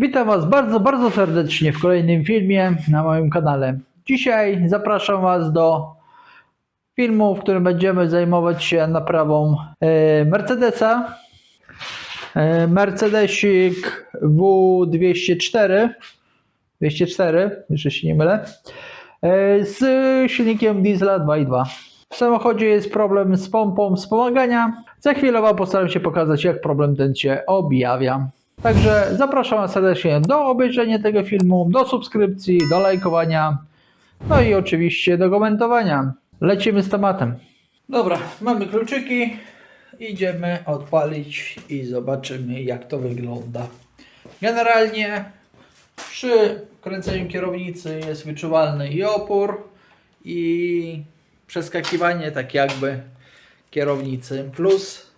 Witam Was bardzo, bardzo serdecznie w kolejnym filmie na moim kanale. Dzisiaj zapraszam Was do filmu, w którym będziemy zajmować się naprawą e, Mercedesa. E, Mercedesik W204 204, jeszcze się nie mylę, e, z silnikiem diesla 2.2. W samochodzie jest problem z pompą wspomagania. Za chwilę Wam postaram się pokazać, jak problem ten się objawia. Także zapraszam serdecznie do obejrzenia tego filmu, do subskrypcji, do lajkowania, no i oczywiście do komentowania. Lecimy z tematem. Dobra, mamy kluczyki. Idziemy odpalić i zobaczymy, jak to wygląda. Generalnie przy kręceniu kierownicy jest wyczuwalny i opór, i przeskakiwanie tak jakby kierownicy, plus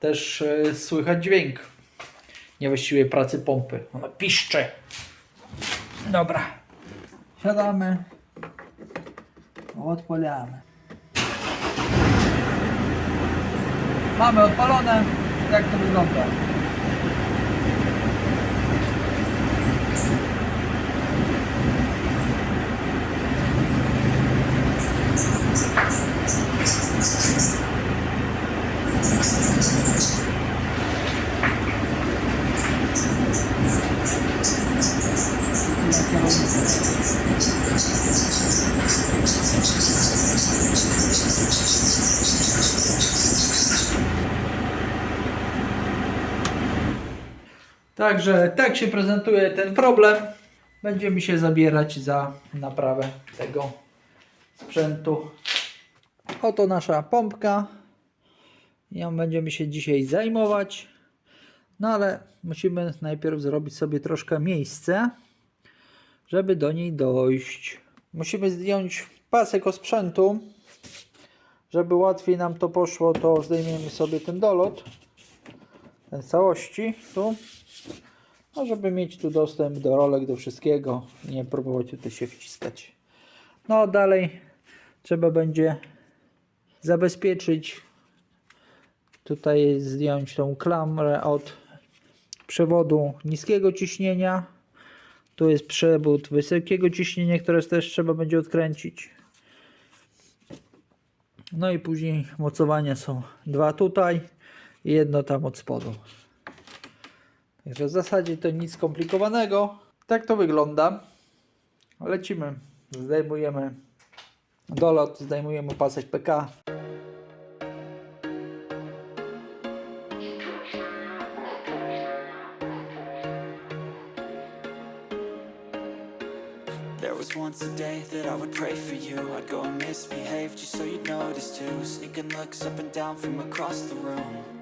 też e, słychać dźwięk niewłaściwej pracy pompy. Ona piszcze. Dobra. Siadamy. Odpalamy. Mamy odpalone. Jak to wygląda? Także tak się prezentuje ten problem. Będziemy się zabierać za naprawę tego sprzętu. Oto nasza pompka. Ją będziemy się dzisiaj zajmować. No ale musimy najpierw zrobić sobie troszkę miejsce, żeby do niej dojść. Musimy zdjąć pasek osprzętu. Żeby łatwiej nam to poszło, to zdejmiemy sobie ten dolot. Całości tu. No, żeby mieć tu dostęp do rolek, do wszystkiego. Nie próbować tutaj się wciskać. No, dalej trzeba będzie zabezpieczyć. Tutaj zdjąć tą klamrę od przewodu niskiego ciśnienia. Tu jest przewód wysokiego ciśnienia, które też trzeba będzie odkręcić. No i później mocowania są dwa tutaj i jedno tam od spodu. Także w zasadzie to nic skomplikowanego. Tak to wygląda. Lecimy. Zdejmujemy dolot, zdejmujemy pasek PK. There was once a day that I would pray for you I'd go and misbehave just so you'd notice too Sneaking looks up and down from across the room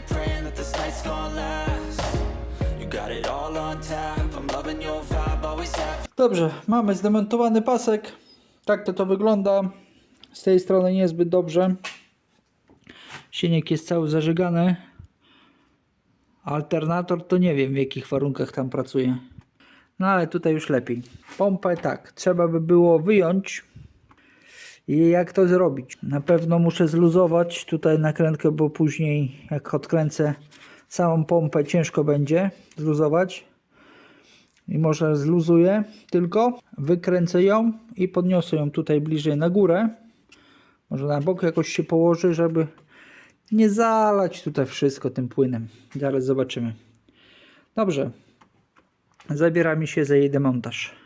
praying that this night's gonna last. You got it all on tap. I'm loving your vibe, always have. Dobrze, mamy zdemontowany pasek. Tak to to wygląda. Z tej strony niezbyt dobrze. Silnik jest cały zażygany. Alternator to nie wiem w jakich warunkach tam pracuje. No ale tutaj już lepiej. Pompę tak, trzeba by było wyjąć. I jak to zrobić? Na pewno muszę zluzować tutaj nakrętkę, bo później jak odkręcę samą pompę ciężko będzie zluzować i może zluzuję tylko, wykręcę ją i podniosę ją tutaj bliżej na górę. Może na bok jakoś się położy, żeby nie zalać tutaj wszystko tym płynem. Zaraz zobaczymy. Dobrze. Zabiera mi się za jej demontaż.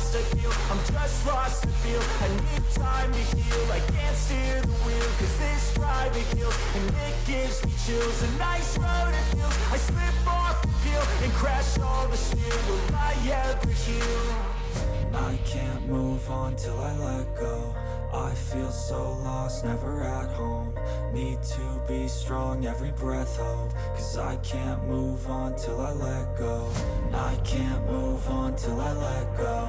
lost, I feel, I'm just lost, I feel I need time to heal, I can't steer the wheel Cause this drive it kills, and it gives me chills. A nice road it feels, I slip off the peel And crash all the steel, will I ever heal? I can't move on till I let go. I feel so lost, never at home. Need to be strong, every breath hold. Cause I can't move on till I let go. I can't move on till I let go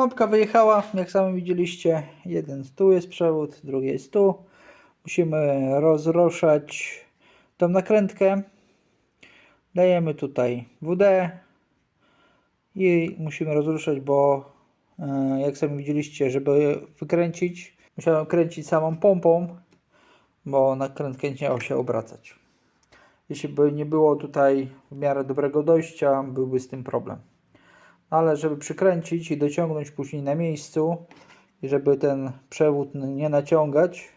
Pompka wyjechała, jak sami widzieliście. Jeden tu jest przewód, drugi jest tu. Musimy rozruszać tą nakrętkę. Dajemy tutaj WD i musimy rozruszać, bo e, jak sami widzieliście, żeby wykręcić, musiałem kręcić samą pompą, bo nakrętka nie chciała się obracać. Jeśli by nie było tutaj w miarę dobrego dojścia, byłby z tym problem ale żeby przykręcić i dociągnąć później na miejscu i żeby ten przewód nie naciągać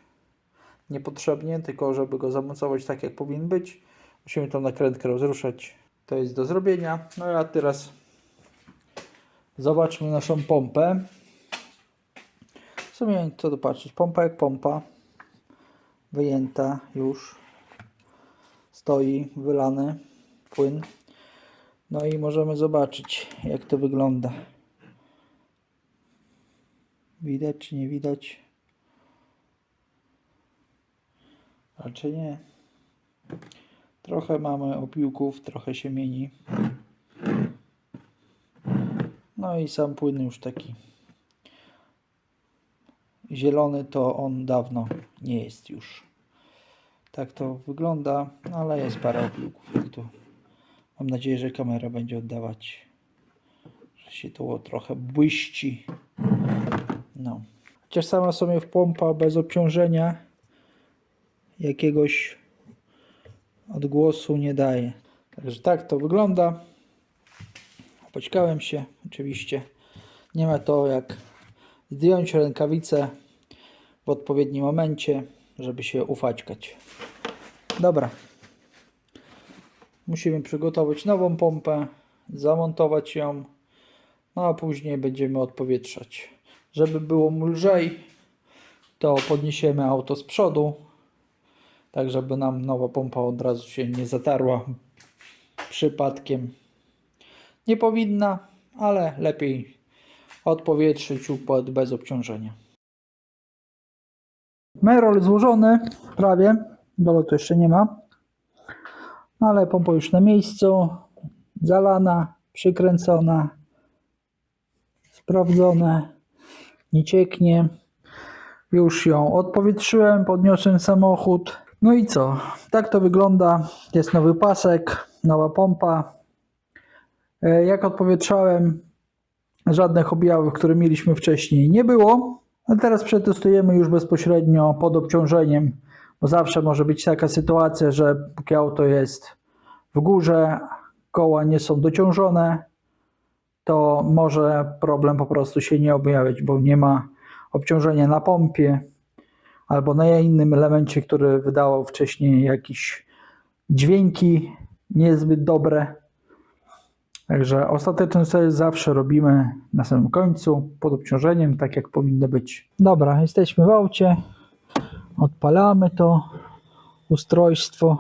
niepotrzebnie, tylko żeby go zamocować tak jak powinien być, musimy tą nakrętkę rozruszać. To jest do zrobienia. No a teraz zobaczmy naszą pompę. W sumie co tu patrzeć, pompa jak pompa, wyjęta już, stoi wylany płyn. No i możemy zobaczyć, jak to wygląda. Widać czy nie widać? Raczej nie. Trochę mamy opiłków, trochę się mieni. No i sam płyn już taki zielony, to on dawno nie jest już. Tak to wygląda, ale jest parę opiłków, jak tu Mam nadzieję, że kamera będzie oddawać, że się to trochę błyści. No. Chociaż sama sobie w pompa bez obciążenia jakiegoś odgłosu nie daje. Także tak to wygląda. Poćkałem się oczywiście. Nie ma to jak zdjąć rękawice w odpowiednim momencie, żeby się ufaćkać. Dobra. Musimy przygotować nową pompę, zamontować ją, no a później będziemy odpowietrzać. Żeby było mu lżej, to podniesiemy auto z przodu, tak żeby nam nowa pompa od razu się nie zatarła przypadkiem. Nie powinna, ale lepiej odpowietrzyć układ bez obciążenia. Merol złożony prawie, dolotu jeszcze nie ma. Ale pompa już na miejscu, zalana, przykręcona, sprawdzone, nie cieknie, Już ją odpowietrzyłem, podniosłem samochód. No i co? Tak to wygląda. Jest nowy pasek, nowa pompa. E, Jak odpowietrzałem, żadnych objawów, które mieliśmy wcześniej, nie było. A teraz przetestujemy już bezpośrednio pod obciążeniem, bo zawsze może być taka sytuacja, że póki auto jest w górze, koła nie są dociążone, to może problem po prostu się nie objawiać, bo nie ma obciążenia na pompie albo na innym elemencie, który wydawał wcześniej jakieś dźwięki niezbyt dobre. Także ostateczny cel zawsze robimy na samym końcu, pod obciążeniem, tak jak powinno być. Dobra, jesteśmy w aucie. Odpalamy to ustrojstwo.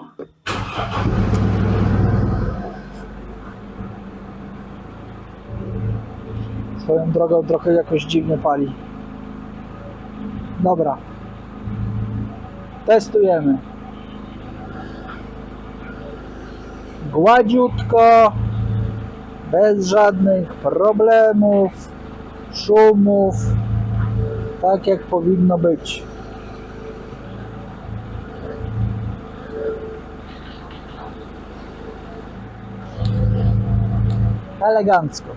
Swoją drogą trochę jakoś dziwnie pali. Dobra. Testujemy. Gładziutko, bez żadnych problemów, szumów, tak jak powinno być. Elegancko.